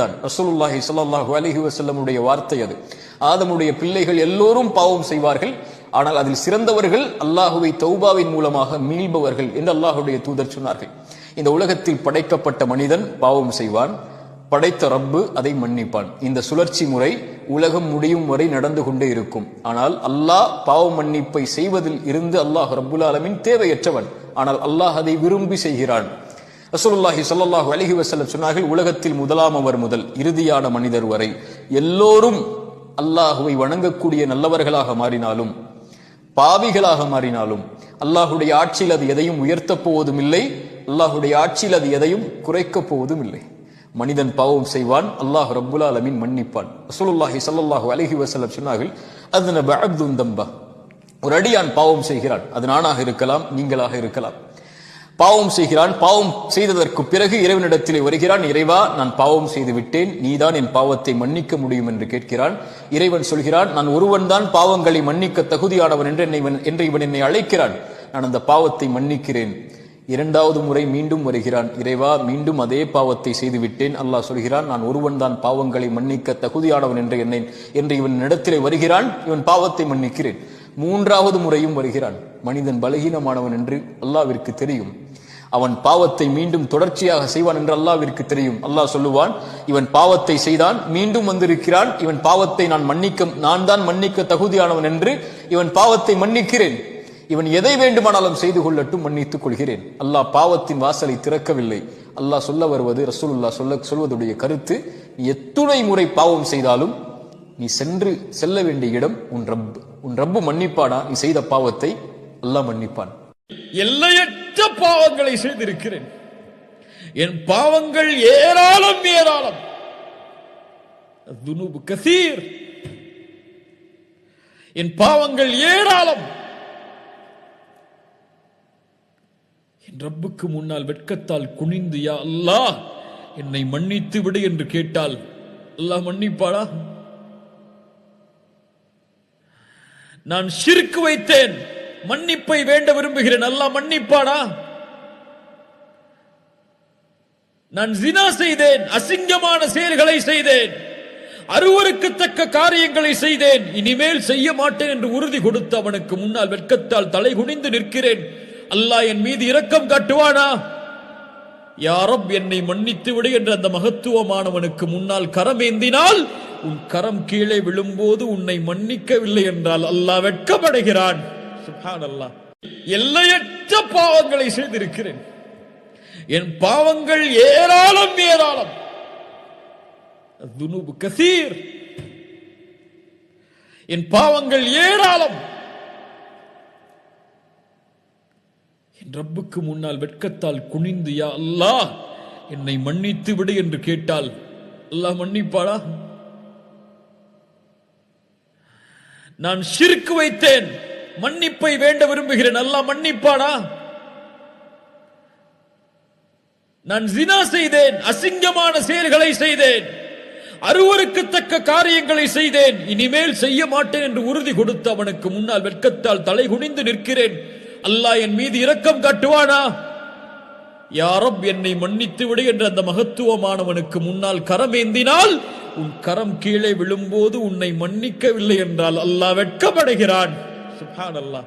தான். ரசூலுல்லாஹி சல்லாஹூ அலிஹி வசல்லமுடைய வார்த்தை அது. ஆதமுடைய பிள்ளைகள் எல்லோரும் பாவம் செய்வார்கள். ஆனால் அதில் சிறந்தவர்கள் அல்லாஹுவை தௌபாவின் மூலமாக மீள்பவர்கள் என்று அல்லாஹுடைய தூதர் சொன்னார்கள். இந்த உலகத்தில் படைக்கப்பட்ட மனிதன் பாவம் செய்வான். படைத்த ரப்பு அதை மன்னிப்பான். இந்த சுழற்சி முறை உலகம் முடியும் வரை நடந்து கொண்டே இருக்கும். ஆனால் அல்லாஹ் பாவ மன்னிப்பை செய்வதில் இருந்து அல்லாஹ் ரப்புல் ஆலமின் தேவையற்றவன். ஆனால் அல்லாஹ் அதை விரும்பி செய்கிறான். ரசூலுல்லாஹி சல்லாஹூ அலஹி வசல்லம் சொன்னார்கள் உலகத்தில் முதலாம் அவர் முதல் இறுதியான மனிதர் வரை. எல்லோரும் அல்லாஹுவை வணங்கக்கூடிய நல்லவர்களாக மாறினாலும் பாவிகளாக மாறினாலும் அல்லாஹுடைய ஆட்சியில் அது எதையும் உயர்த்தப் போவதும் இல்லை அல்லாஹுடைய ஆட்சியில் அது எதையும் குறைக்கப் போவதும் இல்லை மனிதன் பாவம் செய்வான் அல்லாஹ் ரப்புல் அலமின் மன்னிப்பான். ரசூலுல்லாஹி சல்லாஹூ அலஹி வசல்லம் சொன்னார்கள் அதுனப அப்துன் தம்பா. ஒரு அடியான் பாவம் செய்கிறான் அது நானாக இருக்கலாம் நீங்களாக இருக்கலாம். பாவம் செய்கிறான் பாவம் செய்ததற்கு பிறகு இறைவனிடத்திலே வருகிறான் இறைவா நான் பாவம் செய்து விட்டேன் நீதான் என் பாவத்தை மன்னிக்க முடியும் என்று கேட்கிறான். இறைவன் சொல்கிறான் நான் ஒருவன் தான் பாவங்களை மன்னிக்க தகுதியானவன் என்று என்னை இவன்- என்று இவன் என்னை அழைக்கிறான். நான் அந்த பாவத்தை மன்னிக்கிறேன். இரண்டாவது முறை மீண்டும் வருகிறான் இறைவா மீண்டும் அதே பாவத்தை செய்து விட்டேன் அல்லாஹ் சொல்கிறான் நான் ஒருவன் தான் பாவங்களை மன்னிக்க தகுதியானவன் என்று என்னை என்று இவன் இடத்திலே வருகிறான் இவன் பாவத்தை மன்னிக்கிறேன். மூன்றாவது முறையும் வருகிறான். மனிதன் பலகீனமானவன் என்று அல்லாவிற்கு தெரியும். அவன் பாவத்தை மீண்டும் தொடர்ச்சியாக செய்வான் என்று அல்லாவிற்கு தெரியும். அல்லாஹ் சொல்லுவான் இவன் பாவத்தை செய்தான் மீண்டும் வந்திருக்கிறான். இவன் பாவத்தை நான் மன்னிக்க நான் தான் மன்னிக்க தகுதியானவன் என்று இவன் பாவத்தை மன்னிக்கிறேன். இவன் எதை வேண்டுமானாலும் செய்து கொள்ளட்டும் மன்னித்துக் கொள்கிறேன். அல்லாஹ் பாவத்தின் வாசலை திறக்கவில்லை. அல்லாஹ் சொல்ல வருவது ரசூலுல்லா சொல்ல சொல்வதுடைய கருத்து எத்துணை முறை பாவம் செய்தாலும் நீ சென்று செல்ல வேண்டிய இடம் உன் ரப் உன் ரப்பு மன்னிப்பானா? நீ செய்த பாவத்தை அல்லாஹ் மன்னிப்பான். எல்லையற்ற பாவங்களை செய்திருக்கிறேன். என் பாவங்கள் ஏராளம் ஏராளம். துனுபு கசீர். என் பாவங்கள் ஏராளம். என் ரப்புக்கு முன்னால் வெட்கத்தால் குனிந்து யா அல்லாஹ் என்னை மன்னித்து விடு என்று கேட்டால் அல்லாஹ் மன்னிப்பாளா நான் சிறுக்கு வைத்தேன். மன்னிப்பை வேண்ட விரும்புகிறேன். அல்லாஹ் மன்னிப்பானா நான் ஜினா செய்தேன். அசிங்கமான செயல்களை செய்தேன். அருவருக்கத்தக்க காரியங்களை செய்தேன். இனிமேல் செய்ய மாட்டேன் என்று உறுதி கொடுத்து அவனுக்கு முன்னால் வெட்கத்தால் தலை குனிந்து நிற்கிறேன். அல்லாஹ் என் மீது இரக்கம் காட்டுவானா? யாரப் என்னை மன்னித்து விடு என்ற அந்த மகத்துவமானவனுக்கு முன்னால் கரமேந்தினால் உன் கரம் கீழே விழும்போது உன்னை மன்னிக்கவில்லை என்றால் அல்லாஹ் வெட்கப்படுகிறான். சுபான் அல்லாஹ் எல்லையற்ற பாவங்களை செய்திருக்கிறேன். என் பாவங்கள் ஏராளம் ஏராளம். துனுபு கசீர். என் பாவங்கள் ஏராளம். என் ரப்புக்கு முன்னால் வெட்கத்தால் குனிந்து யா அல்லாஹ் என்னை மன்னித்து விடு என்று கேட்டால் அல்லாஹ் மன்னிப்பாளா? நான் ஷிர்க் வைத்தேன். மன்னிப்பை வேண்ட விரும்புகிறேன். நல்லா மன்னிப்பானா? நான் ஜினா செய்தேன். அசிங்கமான செயல்களை செய்தேன். அருவருக்கத்தக்க காரியங்களை செய்தேன். இனிமேல் செய்ய மாட்டேன் என்று உறுதி கொடுத்து அவனுக்கு முன்னால் வெட்கத்தால் தலை குனிந்து நிற்கிறேன். அல்லாஹ் என் மீது இரக்கம் காட்டுவானா? யாரப் என்னை மன்னித்து விடு என்ற அந்த மகத்துவமானவனுக்கு முன்னால் கரமேந்தினால் உன் கரம் கீழே விழும்போது உன்னை மன்னிக்கவில்லை என்றால் அல்லாஹ் வெட்கப்படுகிறான். சுஹான் அல்லாஹ்